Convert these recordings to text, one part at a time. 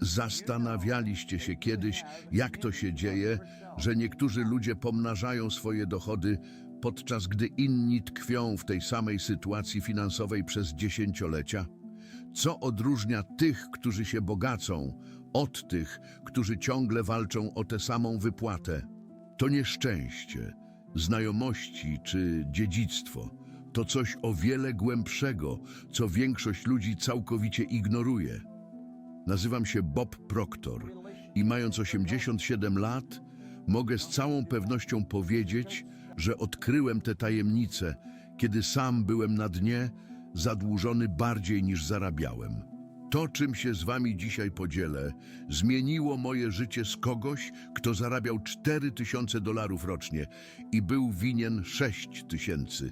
Zastanawialiście się kiedyś, jak to się dzieje, że niektórzy ludzie pomnażają swoje dochody, podczas gdy inni tkwią w tej samej sytuacji finansowej przez dziesięciolecia? Co odróżnia tych, którzy się bogacą, od tych, którzy ciągle walczą o tę samą wypłatę? To nieszczęście, znajomości czy dziedzictwo. To coś o wiele głębszego, co większość ludzi całkowicie ignoruje. Nazywam się Bob Proctor i mając 87 lat, mogę z całą pewnością powiedzieć, że odkryłem te tajemnice, kiedy sam byłem na dnie, zadłużony bardziej niż zarabiałem. To, czym się z wami dzisiaj podzielę, zmieniło moje życie z kogoś, kto zarabiał 4 tysiące dolarów rocznie i był winien 6 tysięcy,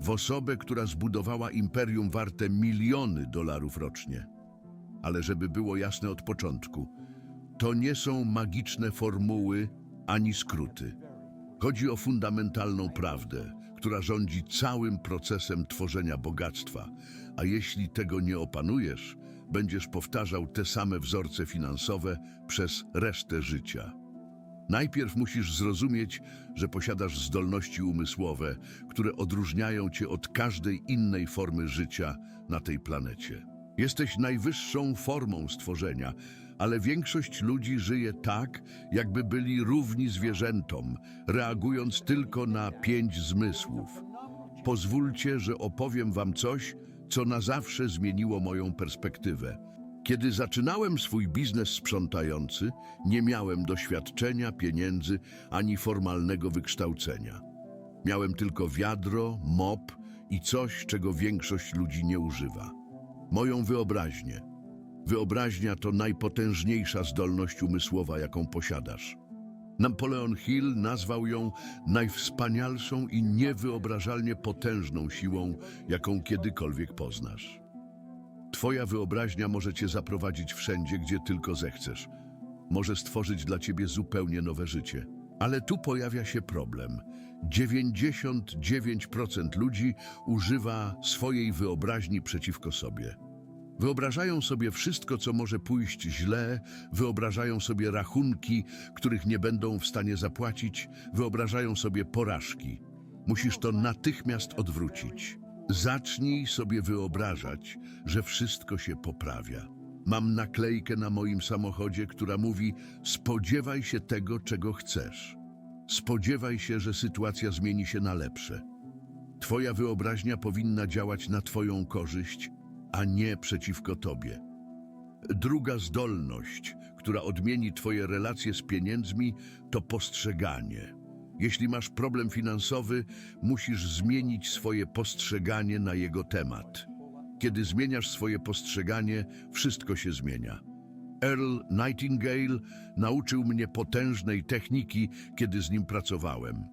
w osobę, która zbudowała imperium warte miliony dolarów rocznie. Ale żeby było jasne od początku, to nie są magiczne formuły ani skróty. Chodzi o fundamentalną prawdę, która rządzi całym procesem tworzenia bogactwa, a jeśli tego nie opanujesz, będziesz powtarzał te same wzorce finansowe przez resztę życia. Najpierw musisz zrozumieć, że posiadasz zdolności umysłowe, które odróżniają cię od każdej innej formy życia na tej planecie. Jesteś najwyższą formą stworzenia, ale większość ludzi żyje tak, jakby byli równi zwierzętom, reagując tylko na pięć zmysłów. Pozwólcie, że opowiem wam coś, co na zawsze zmieniło moją perspektywę. Kiedy zaczynałem swój biznes sprzątający, nie miałem doświadczenia, pieniędzy ani formalnego wykształcenia. Miałem tylko wiadro, mop i coś, czego większość ludzi nie używa. Moją wyobraźnię. Wyobraźnia to najpotężniejsza zdolność umysłowa, jaką posiadasz. Napoleon Hill nazwał ją najwspanialszą i niewyobrażalnie potężną siłą, jaką kiedykolwiek poznasz. Twoja wyobraźnia może cię zaprowadzić wszędzie, gdzie tylko zechcesz. Może stworzyć dla ciebie zupełnie nowe życie. Ale tu pojawia się problem. 99% ludzi używa swojej wyobraźni przeciwko sobie. Wyobrażają sobie wszystko, co może pójść źle, wyobrażają sobie rachunki, których nie będą w stanie zapłacić, wyobrażają sobie porażki. Musisz to natychmiast odwrócić. Zacznij sobie wyobrażać, że wszystko się poprawia. Mam naklejkę na moim samochodzie, która mówi: Spodziewaj się tego, czego chcesz. Spodziewaj się, że sytuacja zmieni się na lepsze. Twoja wyobraźnia powinna działać na Twoją korzyść, a nie przeciwko Tobie. Druga zdolność, która odmieni Twoje relacje z pieniędzmi, to postrzeganie. Jeśli masz problem finansowy, musisz zmienić swoje postrzeganie na jego temat. Kiedy zmieniasz swoje postrzeganie, wszystko się zmienia. Earl Nightingale nauczył mnie potężnej techniki, kiedy z nim pracowałem.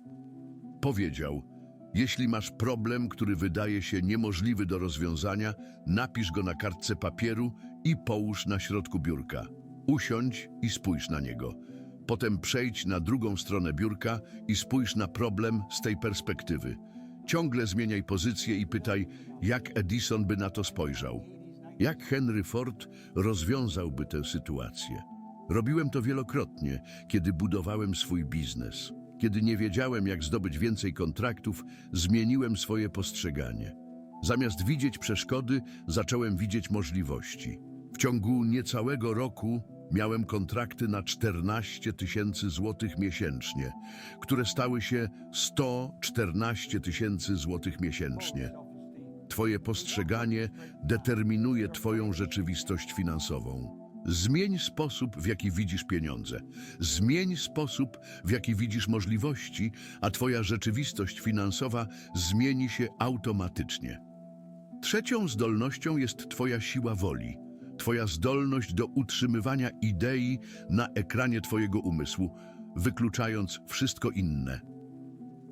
Powiedział: Jeśli masz problem, który wydaje się niemożliwy do rozwiązania, napisz go na kartce papieru i połóż na środku biurka. Usiądź i spójrz na niego. Potem przejdź na drugą stronę biurka i spójrz na problem z tej perspektywy. Ciągle zmieniaj pozycję i pytaj, jak Edison by na to spojrzał. Jak Henry Ford rozwiązałby tę sytuację? Robiłem to wielokrotnie, kiedy budowałem swój biznes. Kiedy nie wiedziałem, jak zdobyć więcej kontraktów, zmieniłem swoje postrzeganie. Zamiast widzieć przeszkody, zacząłem widzieć możliwości. W ciągu niecałego roku miałem kontrakty na 14 tysięcy złotych miesięcznie, które stały się 114 tysięcy złotych miesięcznie. Twoje postrzeganie determinuje Twoją rzeczywistość finansową. Zmień sposób, w jaki widzisz pieniądze. Zmień sposób, w jaki widzisz możliwości, a Twoja rzeczywistość finansowa zmieni się automatycznie. Trzecią zdolnością jest Twoja siła woli. Twoja zdolność do utrzymywania idei na ekranie Twojego umysłu, wykluczając wszystko inne.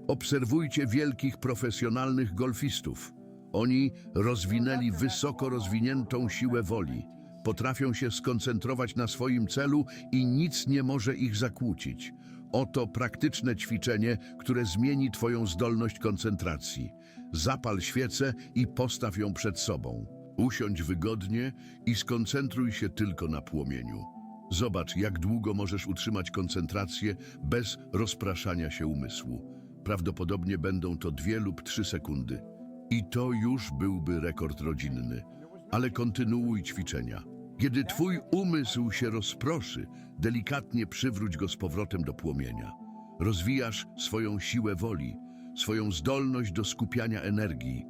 Obserwujcie wielkich profesjonalnych golfistów. Oni rozwinęli wysoko rozwiniętą siłę woli. Potrafią się skoncentrować na swoim celu i nic nie może ich zakłócić. Oto praktyczne ćwiczenie, które zmieni Twoją zdolność koncentracji. Zapal świecę i postaw ją przed sobą. Usiądź wygodnie i skoncentruj się tylko na płomieniu. Zobacz, jak długo możesz utrzymać koncentrację bez rozpraszania się umysłu. Prawdopodobnie będą to dwie lub trzy sekundy. I to już byłby rekord rodzinny. Ale kontynuuj ćwiczenia. Kiedy twój umysł się rozproszy, delikatnie przywróć go z powrotem do płomienia. Rozwijasz swoją siłę woli, swoją zdolność do skupiania energii.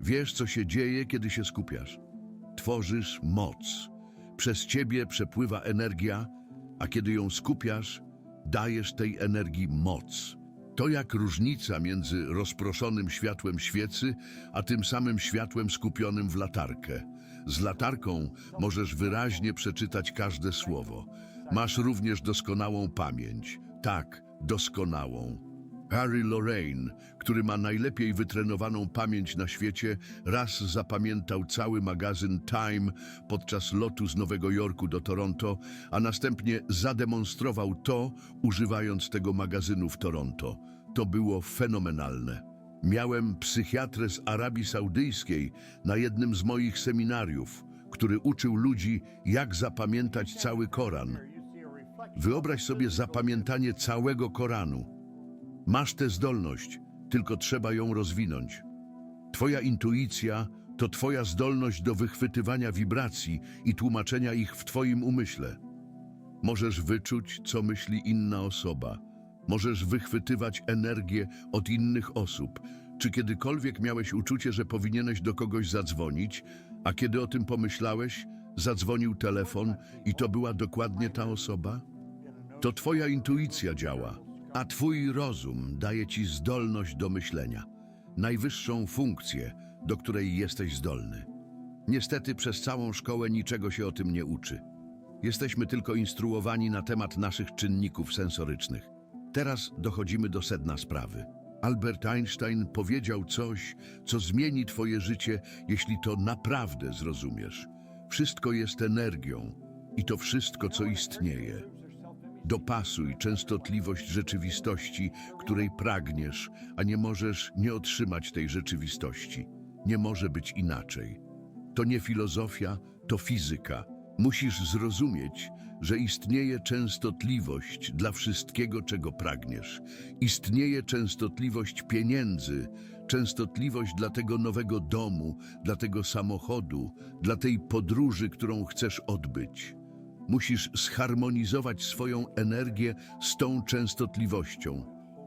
Wiesz, co się dzieje, kiedy się skupiasz. Tworzysz moc. Przez ciebie przepływa energia, a kiedy ją skupiasz, dajesz tej energii moc. To jak różnica między rozproszonym światłem świecy, a tym samym światłem skupionym w latarkę. Z latarką możesz wyraźnie przeczytać każde słowo. Masz również doskonałą pamięć. Tak, doskonałą. Harry Lorraine, który ma najlepiej wytrenowaną pamięć na świecie, raz zapamiętał cały magazyn Time podczas lotu z Nowego Jorku do Toronto, a następnie zademonstrował to, używając tego magazynu w Toronto. To było fenomenalne. Miałem psychiatrę z Arabii Saudyjskiej na jednym z moich seminariów, który uczył ludzi, jak zapamiętać cały Koran. Wyobraź sobie zapamiętanie całego Koranu. Masz tę zdolność, tylko trzeba ją rozwinąć. Twoja intuicja to Twoja zdolność do wychwytywania wibracji i tłumaczenia ich w Twoim umyśle. Możesz wyczuć, co myśli inna osoba. Możesz wychwytywać energię od innych osób. Czy kiedykolwiek miałeś uczucie, że powinieneś do kogoś zadzwonić, a kiedy o tym pomyślałeś, zadzwonił telefon i to była dokładnie ta osoba? To Twoja intuicja działa, a Twój rozum daje Ci zdolność do myślenia, najwyższą funkcję, do której jesteś zdolny. Niestety przez całą szkołę niczego się o tym nie uczy. Jesteśmy tylko instruowani na temat naszych czynników sensorycznych. Teraz dochodzimy do sedna sprawy. Albert Einstein powiedział coś, co zmieni Twoje życie, jeśli to naprawdę zrozumiesz. Wszystko jest energią i to wszystko, co istnieje. Dopasuj częstotliwość rzeczywistości, której pragniesz, a nie możesz nie otrzymać tej rzeczywistości. Nie może być inaczej. To nie filozofia, to fizyka. Musisz zrozumieć, że istnieje częstotliwość dla wszystkiego, czego pragniesz. Istnieje częstotliwość pieniędzy, częstotliwość dla tego nowego domu, dla tego samochodu, dla tej podróży, którą chcesz odbyć. Musisz zharmonizować swoją energię z tą częstotliwością.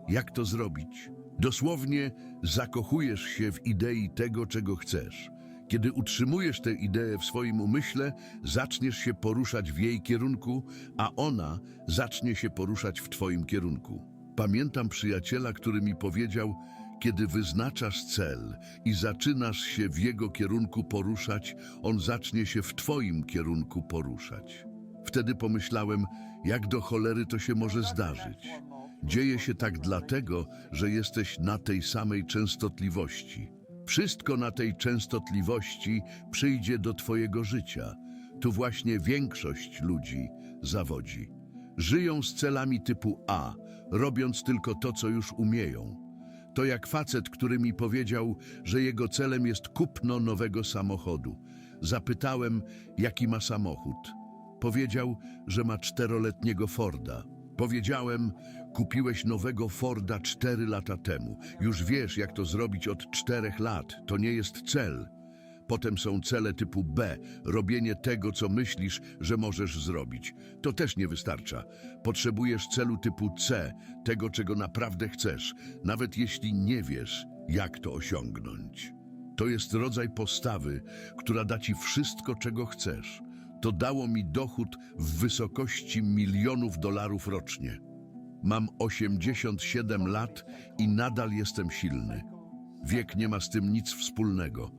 Jak to zrobić? Dosłownie zakochujesz się w idei tego, czego chcesz. Kiedy utrzymujesz tę ideę w swoim umyśle, zaczniesz się poruszać w jej kierunku, a ona zacznie się poruszać w twoim kierunku. Pamiętam przyjaciela, który mi powiedział, kiedy wyznaczasz cel i zaczynasz się w jego kierunku poruszać, on zacznie się w twoim kierunku poruszać. Wtedy pomyślałem, jak do cholery to się może zdarzyć. Dzieje się tak dlatego, że jesteś na tej samej częstotliwości. Wszystko na tej częstotliwości przyjdzie do Twojego życia. Tu właśnie większość ludzi zawodzi. Żyją z celami typu A, robiąc tylko to, co już umieją. To jak facet, który mi powiedział, że jego celem jest kupno nowego samochodu. Zapytałem, jaki ma samochód. Powiedział, że ma czteroletniego Forda. Powiedziałem, kupiłeś nowego Forda cztery lata temu. Już wiesz, jak to zrobić od czterech lat. To nie jest cel. Potem są cele typu B, robienie tego, co myślisz, że możesz zrobić. To też nie wystarcza. Potrzebujesz celu typu C, tego, czego naprawdę chcesz, nawet jeśli nie wiesz, jak to osiągnąć. To jest rodzaj postawy, która da ci wszystko, czego chcesz. To dało mi dochód w wysokości milionów dolarów rocznie. Mam 87 lat i nadal jestem silny. Wiek nie ma z tym nic wspólnego.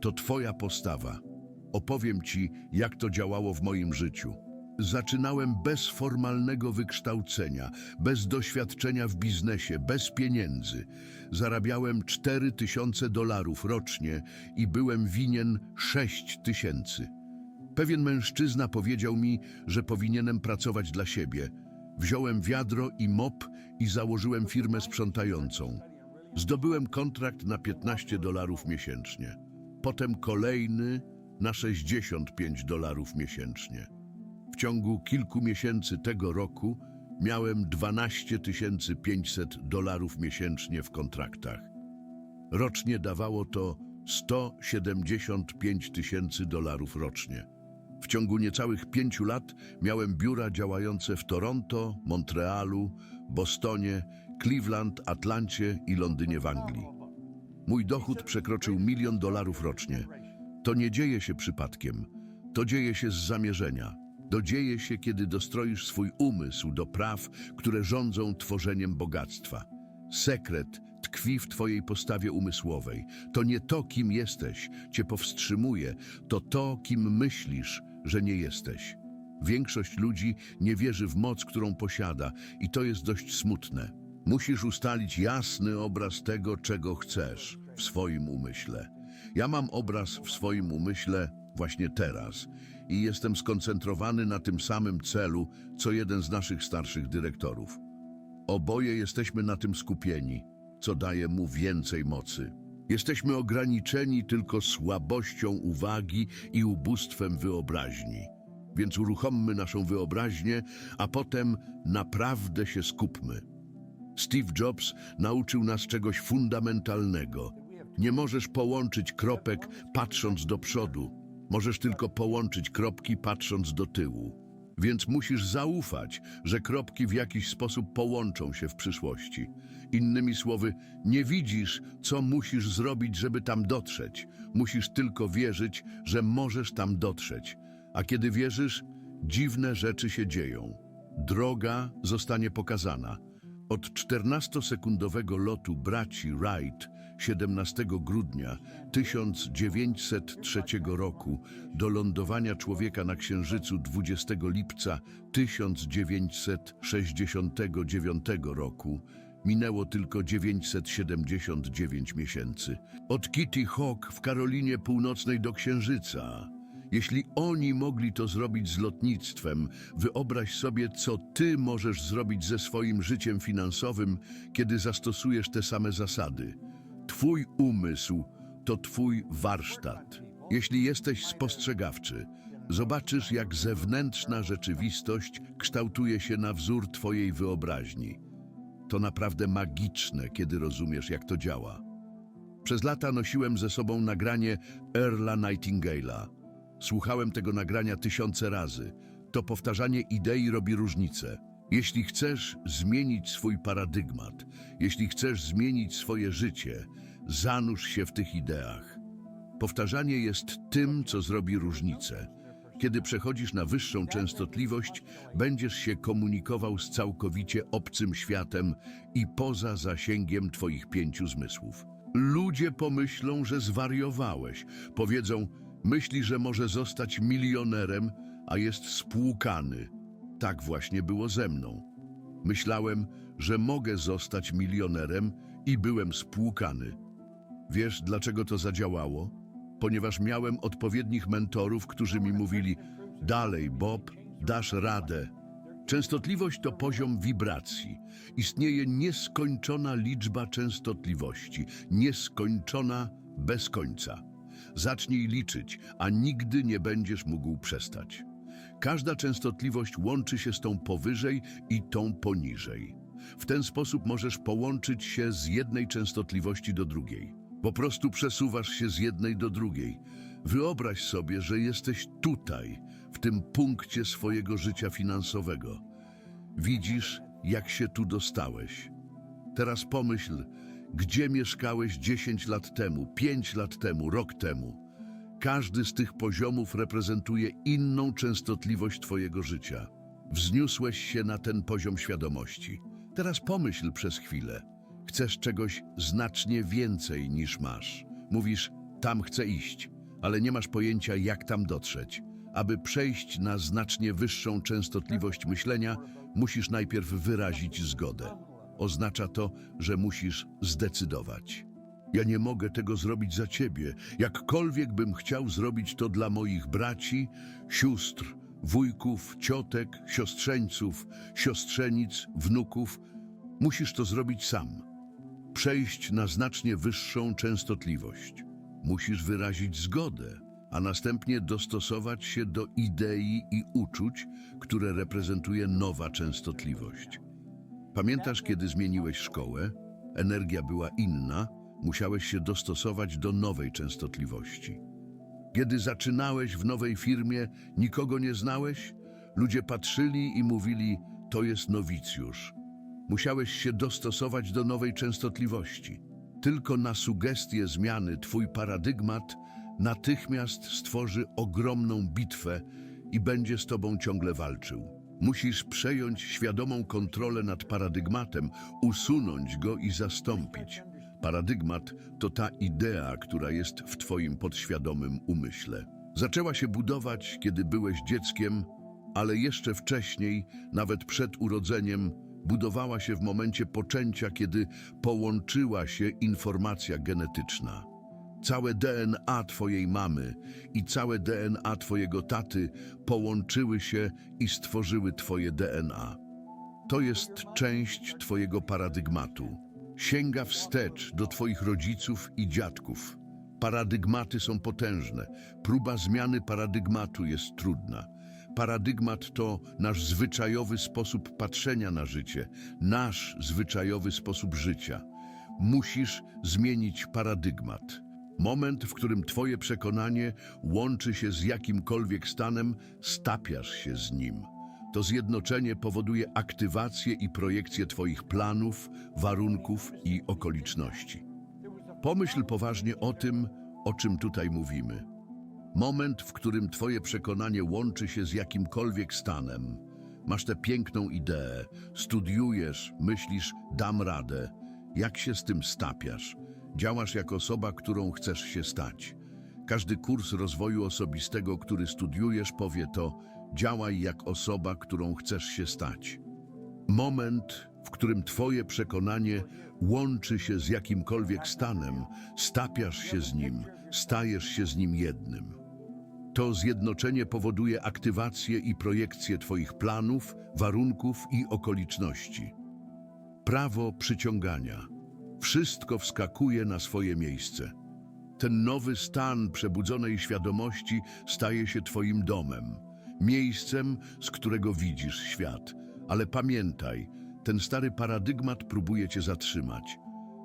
To Twoja postawa. Opowiem Ci, jak to działało w moim życiu. Zaczynałem bez formalnego wykształcenia, bez doświadczenia w biznesie, bez pieniędzy. Zarabiałem 4 tysiące dolarów rocznie i byłem winien 6 tysięcy. Pewien mężczyzna powiedział mi, że powinienem pracować dla siebie. Wziąłem wiadro i mop i założyłem firmę sprzątającą. Zdobyłem kontrakt na 15 dolarów miesięcznie. potem kolejny na 65 dolarów miesięcznie. W ciągu kilku miesięcy tego roku miałem 12 500 dolarów miesięcznie w kontraktach. Rocznie dawało to 175 tysięcy dolarów rocznie. W ciągu niecałych pięciu lat miałem biura działające w Toronto, Montrealu, Bostonie, Cleveland, Atlancie i Londynie w Anglii. Mój dochód przekroczył milion dolarów rocznie. To nie dzieje się przypadkiem. To dzieje się z zamierzenia. To dzieje się, kiedy dostroisz swój umysł do praw, które rządzą tworzeniem bogactwa. Sekret tkwi w Twojej postawie umysłowej. To nie to, kim jesteś, Cię powstrzymuje, to to, kim myślisz, że nie jesteś. Większość ludzi nie wierzy w moc, którą posiada, i to jest dość smutne. Musisz ustalić jasny obraz tego, czego chcesz w swoim umyśle. Ja mam obraz w swoim umyśle właśnie teraz i jestem skoncentrowany na tym samym celu, co jeden z naszych starszych dyrektorów. Oboje jesteśmy na tym skupieni, co daje mu więcej mocy. Jesteśmy ograniczeni tylko słabością uwagi i ubóstwem wyobraźni. Więc uruchommy naszą wyobraźnię, a potem naprawdę się skupmy. Steve Jobs nauczył nas czegoś fundamentalnego. Nie możesz połączyć kropek patrząc do przodu. Możesz tylko połączyć kropki patrząc do tyłu. Więc musisz zaufać, że kropki w jakiś sposób połączą się w przyszłości. Innymi słowy, nie widzisz, co musisz zrobić, żeby tam dotrzeć. Musisz tylko wierzyć, że możesz tam dotrzeć. A kiedy wierzysz, dziwne rzeczy się dzieją. Droga zostanie pokazana. Od 14-sekundowego lotu braci Wright 17 grudnia 1903 roku do lądowania człowieka na Księżycu 20 lipca 1969 roku minęło tylko 979 miesięcy. Od Kitty Hawk w Karolinie Północnej do Księżyca. Jeśli oni mogli to zrobić z lotnictwem, wyobraź sobie, co ty możesz zrobić ze swoim życiem finansowym, kiedy zastosujesz te same zasady. Twój umysł to twój warsztat. Jeśli jesteś spostrzegawczy, zobaczysz, jak zewnętrzna rzeczywistość kształtuje się na wzór twojej wyobraźni. To naprawdę magiczne, kiedy rozumiesz, jak to działa. Przez lata nosiłem ze sobą nagranie Earla Nightingale'a. Słuchałem tego nagrania tysiące razy. To powtarzanie idei robi różnicę. Jeśli chcesz zmienić swój paradygmat, jeśli chcesz zmienić swoje życie, zanurz się w tych ideach. Powtarzanie jest tym, co zrobi różnicę. Kiedy przechodzisz na wyższą częstotliwość, będziesz się komunikował z całkowicie obcym światem i poza zasięgiem Twoich pięciu zmysłów. Ludzie pomyślą, że zwariowałeś. Powiedzą, myśli, że może zostać milionerem, a jest spłukany. Tak właśnie było ze mną. Myślałem, że mogę zostać milionerem i byłem spłukany. Wiesz, dlaczego to zadziałało? Ponieważ miałem odpowiednich mentorów, którzy mi mówili: Dalej, Bob, dasz radę. Częstotliwość to poziom wibracji. Istnieje nieskończona liczba częstotliwości, nieskończona bez końca. Zacznij liczyć, a nigdy nie będziesz mógł przestać. Każda częstotliwość łączy się z tą powyżej i tą poniżej. W ten sposób możesz połączyć się z jednej częstotliwości do drugiej. Po prostu przesuwasz się z jednej do drugiej. Wyobraź sobie, że jesteś tutaj, w tym punkcie swojego życia finansowego. Widzisz, jak się tu dostałeś. Teraz pomyśl, gdzie mieszkałeś 10 lat temu, 5 lat temu, rok temu. Każdy z tych poziomów reprezentuje inną częstotliwość Twojego życia. Wzniósłeś się na ten poziom świadomości. Teraz pomyśl przez chwilę. Chcesz czegoś znacznie więcej niż masz. Mówisz, tam chcę iść, ale nie masz pojęcia, jak tam dotrzeć. Aby przejść na znacznie wyższą częstotliwość myślenia, musisz najpierw wyrazić zgodę. Oznacza to, że musisz zdecydować. Ja nie mogę tego zrobić za ciebie. Jakkolwiek bym chciał zrobić to dla moich braci, sióstr, wujków, ciotek, siostrzeńców, siostrzenic, wnuków, musisz to zrobić sam. Przejść na znacznie wyższą częstotliwość. musisz wyrazić zgodę, a następnie dostosować się do idei i uczuć, które reprezentuje nowa częstotliwość. Pamiętasz, kiedy zmieniłeś szkołę? Energia była inna, musiałeś się dostosować do nowej częstotliwości. Kiedy zaczynałeś w nowej firmie, nikogo nie znałeś? Ludzie patrzyli i mówili, to jest nowicjusz. Musiałeś się dostosować do nowej częstotliwości. Tylko na sugestie zmiany twój paradygmat natychmiast stworzy ogromną bitwę i będzie z tobą ciągle walczył. Musisz przejąć świadomą kontrolę nad paradygmatem, usunąć go i zastąpić. Paradygmat to ta idea, która jest w twoim podświadomym umyśle. Zaczęła się budować, kiedy byłeś dzieckiem, ale jeszcze wcześniej, nawet przed urodzeniem, budowała się w momencie poczęcia, kiedy połączyła się informacja genetyczna. Całe DNA twojej mamy i całe DNA twojego taty połączyły się i stworzyły twoje DNA. To jest część twojego paradygmatu. Sięga wstecz do twoich rodziców i dziadków. Paradygmaty są potężne. Próba zmiany paradygmatu jest trudna. Paradygmat to nasz zwyczajowy sposób patrzenia na życie, nasz zwyczajowy sposób życia. Musisz zmienić paradygmat. Moment, w którym Twoje przekonanie łączy się z jakimkolwiek stanem, stapiasz się z nim. To zjednoczenie powoduje aktywację i projekcję Twoich planów, warunków i okoliczności. Pomyśl poważnie o tym, o czym tutaj mówimy. Moment, w którym Twoje przekonanie łączy się z jakimkolwiek stanem. Masz tę piękną ideę, studiujesz, myślisz, dam radę. Jak się z tym stapiasz? Działasz jako osoba, którą chcesz się stać. Każdy kurs rozwoju osobistego, który studiujesz, powie to: działaj jak osoba, którą chcesz się stać. Moment, w którym Twoje przekonanie łączy się z jakimkolwiek stanem, stapiasz się z nim, stajesz się z nim jednym. To zjednoczenie powoduje aktywację i projekcję Twoich planów, warunków i okoliczności. Prawo przyciągania. Wszystko wskakuje na swoje miejsce. Ten nowy stan przebudzonej świadomości staje się Twoim domem, miejscem, z którego widzisz świat. Ale pamiętaj, ten stary paradygmat próbuje Cię zatrzymać.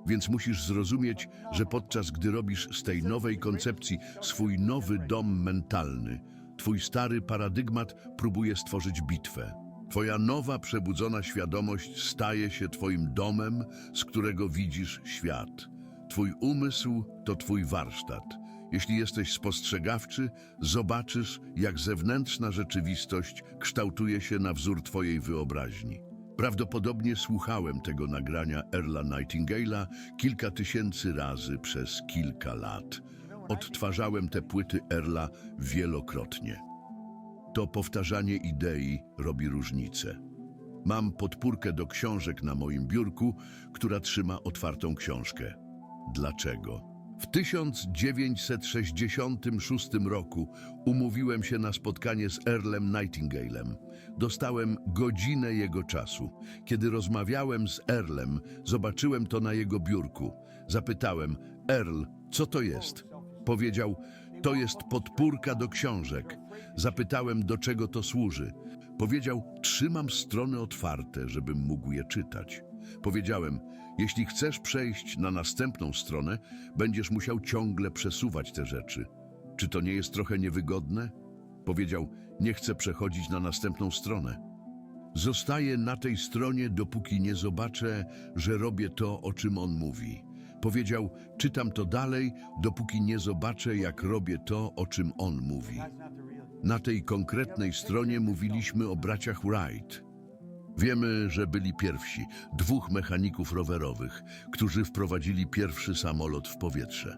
Więc musisz zrozumieć, że podczas gdy robisz z tej nowej koncepcji swój nowy dom mentalny, Twój stary paradygmat próbuje stworzyć bitwę. Twoja nowa przebudzona świadomość staje się Twoim domem, z którego widzisz świat. Twój umysł to Twój warsztat. Jeśli jesteś spostrzegawczy, zobaczysz, jak zewnętrzna rzeczywistość kształtuje się na wzór Twojej wyobraźni. Prawdopodobnie słuchałem tego nagrania Erla Nightingale'a kilka tysięcy razy przez kilka lat. Odtwarzałem te płyty Erla wielokrotnie. To powtarzanie idei robi różnicę. Mam podpórkę do książek na moim biurku, która trzyma otwartą książkę. Dlaczego? W 1966 roku umówiłem się na spotkanie z Earlem Nightingalem. Dostałem godzinę jego czasu. Kiedy rozmawiałem z Earlem, zobaczyłem to na jego biurku. Zapytałem, Earl, co to jest? Powiedział, to jest podpórka do książek. Zapytałem, do czego to służy. Powiedział, trzymam strony otwarte, żebym mógł je czytać. Powiedziałem, jeśli chcesz przejść na następną stronę, będziesz musiał ciągle przesuwać te rzeczy. Czy to nie jest trochę niewygodne? Powiedział, nie chcę przechodzić na następną stronę. Zostaję na tej stronie, dopóki nie zobaczę, że robię to, o czym on mówi. Powiedział, czytam to dalej, dopóki nie zobaczę, jak robię to, o czym on mówi. Na tej konkretnej stronie mówiliśmy o braciach Wright. Wiemy, że byli pierwsi, dwóch mechaników rowerowych, którzy wprowadzili pierwszy samolot w powietrze.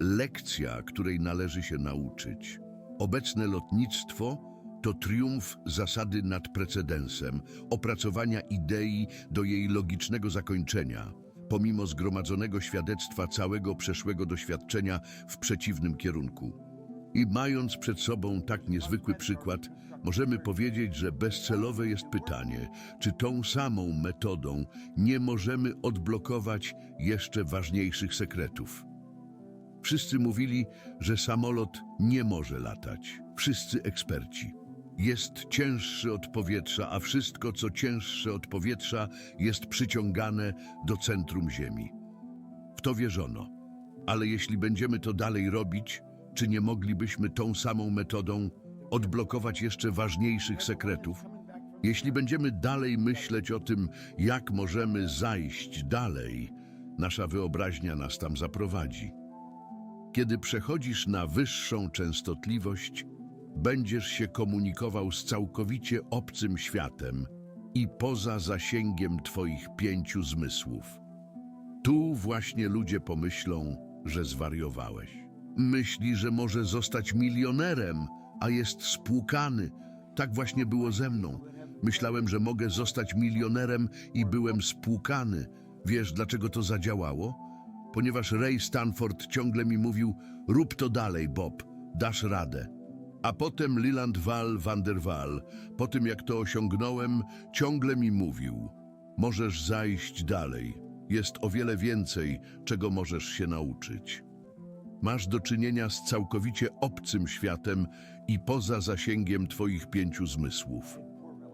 Lekcja, której należy się nauczyć. Obecne lotnictwo to triumf zasady nad precedensem, opracowania idei do jej logicznego zakończenia, pomimo zgromadzonego świadectwa całego przeszłego doświadczenia w przeciwnym kierunku. I mając przed sobą tak niezwykły przykład, możemy powiedzieć, że bezcelowe jest pytanie, czy tą samą metodą nie możemy odblokować jeszcze ważniejszych sekretów. Wszyscy mówili, że samolot nie może latać. Wszyscy eksperci. Jest cięższy od powietrza, a wszystko, co cięższe od powietrza, jest przyciągane do centrum Ziemi. W to wierzono. Ale jeśli będziemy to dalej robić, czy nie moglibyśmy tą samą metodą odblokować jeszcze ważniejszych sekretów? Jeśli będziemy dalej myśleć o tym, jak możemy zajść dalej, nasza wyobraźnia nas tam zaprowadzi. Kiedy przechodzisz na wyższą częstotliwość, będziesz się komunikował z całkowicie obcym światem i poza zasięgiem Twoich pięciu zmysłów. Tu właśnie ludzie pomyślą, że zwariowałeś. Myśli, że może zostać milionerem, a jest spłukany. Tak właśnie było ze mną. Myślałem, że mogę zostać milionerem i byłem spłukany. Wiesz, dlaczego to zadziałało? Ponieważ Ray Stanford ciągle mi mówił: Rób to dalej, Bob, dasz radę. A potem Leland Val van der Waal, po tym jak to osiągnąłem, ciągle mi mówił: Możesz zajść dalej. Jest o wiele więcej, czego możesz się nauczyć. Masz do czynienia z całkowicie obcym światem i poza zasięgiem Twoich pięciu zmysłów.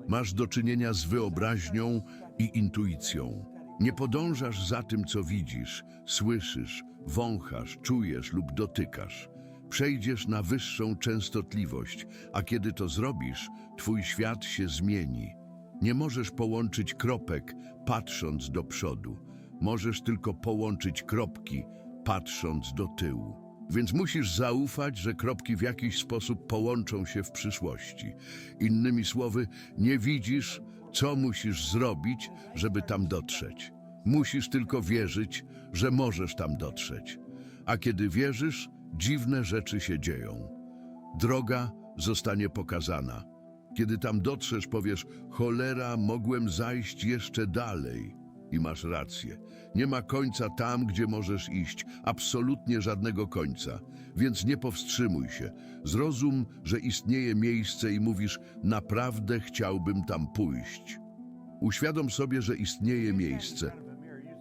Masz do czynienia z wyobraźnią i intuicją. Nie podążasz za tym, co widzisz, słyszysz, wąchasz, czujesz lub dotykasz. Przejdziesz na wyższą częstotliwość, a kiedy to zrobisz, Twój świat się zmieni. Nie możesz połączyć kropek, patrząc do przodu. Możesz tylko połączyć kropki, patrząc do tyłu. Więc musisz zaufać, że kropki w jakiś sposób połączą się w przyszłości. Innymi słowy, nie widzisz, co musisz zrobić, żeby tam dotrzeć. Musisz tylko wierzyć, że możesz tam dotrzeć. A kiedy wierzysz, dziwne rzeczy się dzieją. Droga zostanie pokazana. Kiedy tam dotrzesz, powiesz: Cholera, mogłem zajść jeszcze dalej. I masz rację. Nie ma końca tam, gdzie możesz iść. Absolutnie żadnego końca. Więc nie powstrzymuj się. Zrozum, że istnieje miejsce i mówisz: Naprawdę chciałbym tam pójść. Uświadom sobie, że istnieje miejsce.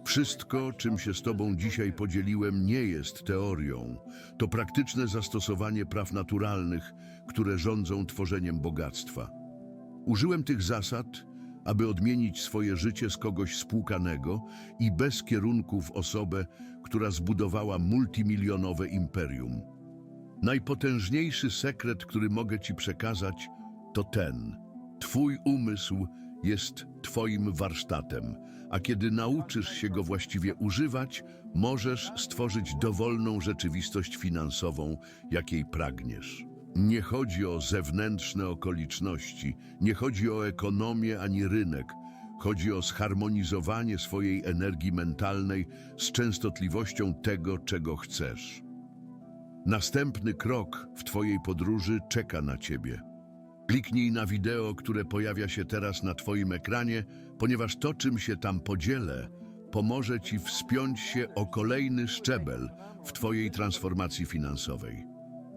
Wszystko, czym się z Tobą dzisiaj podzieliłem, nie jest teorią. To praktyczne zastosowanie praw naturalnych, które rządzą tworzeniem bogactwa. Użyłem tych zasad, aby odmienić swoje życie z kogoś spłukanego i bez kierunku w osobę, która zbudowała multimilionowe imperium. Najpotężniejszy sekret, który mogę Ci przekazać, to ten. Twój umysł jest Twoim warsztatem, a kiedy nauczysz się go właściwie używać, możesz stworzyć dowolną rzeczywistość finansową, jakiej pragniesz. Nie chodzi o zewnętrzne okoliczności, nie chodzi o ekonomię ani rynek. Chodzi o zharmonizowanie swojej energii mentalnej z częstotliwością tego, czego chcesz. Następny krok w Twojej podróży czeka na Ciebie. Kliknij na wideo, które pojawia się teraz na Twoim ekranie, ponieważ to, czym się tam podzielę, pomoże Ci wspiąć się o kolejny szczebel w Twojej transformacji finansowej.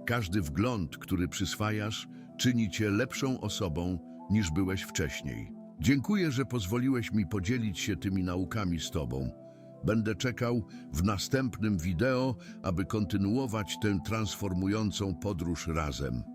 Każdy wgląd, który przyswajasz, czyni Cię lepszą osobą niż byłeś wcześniej. Dziękuję, że pozwoliłeś mi podzielić się tymi naukami z Tobą. Będę czekał w następnym wideo, aby kontynuować tę transformującą podróż razem.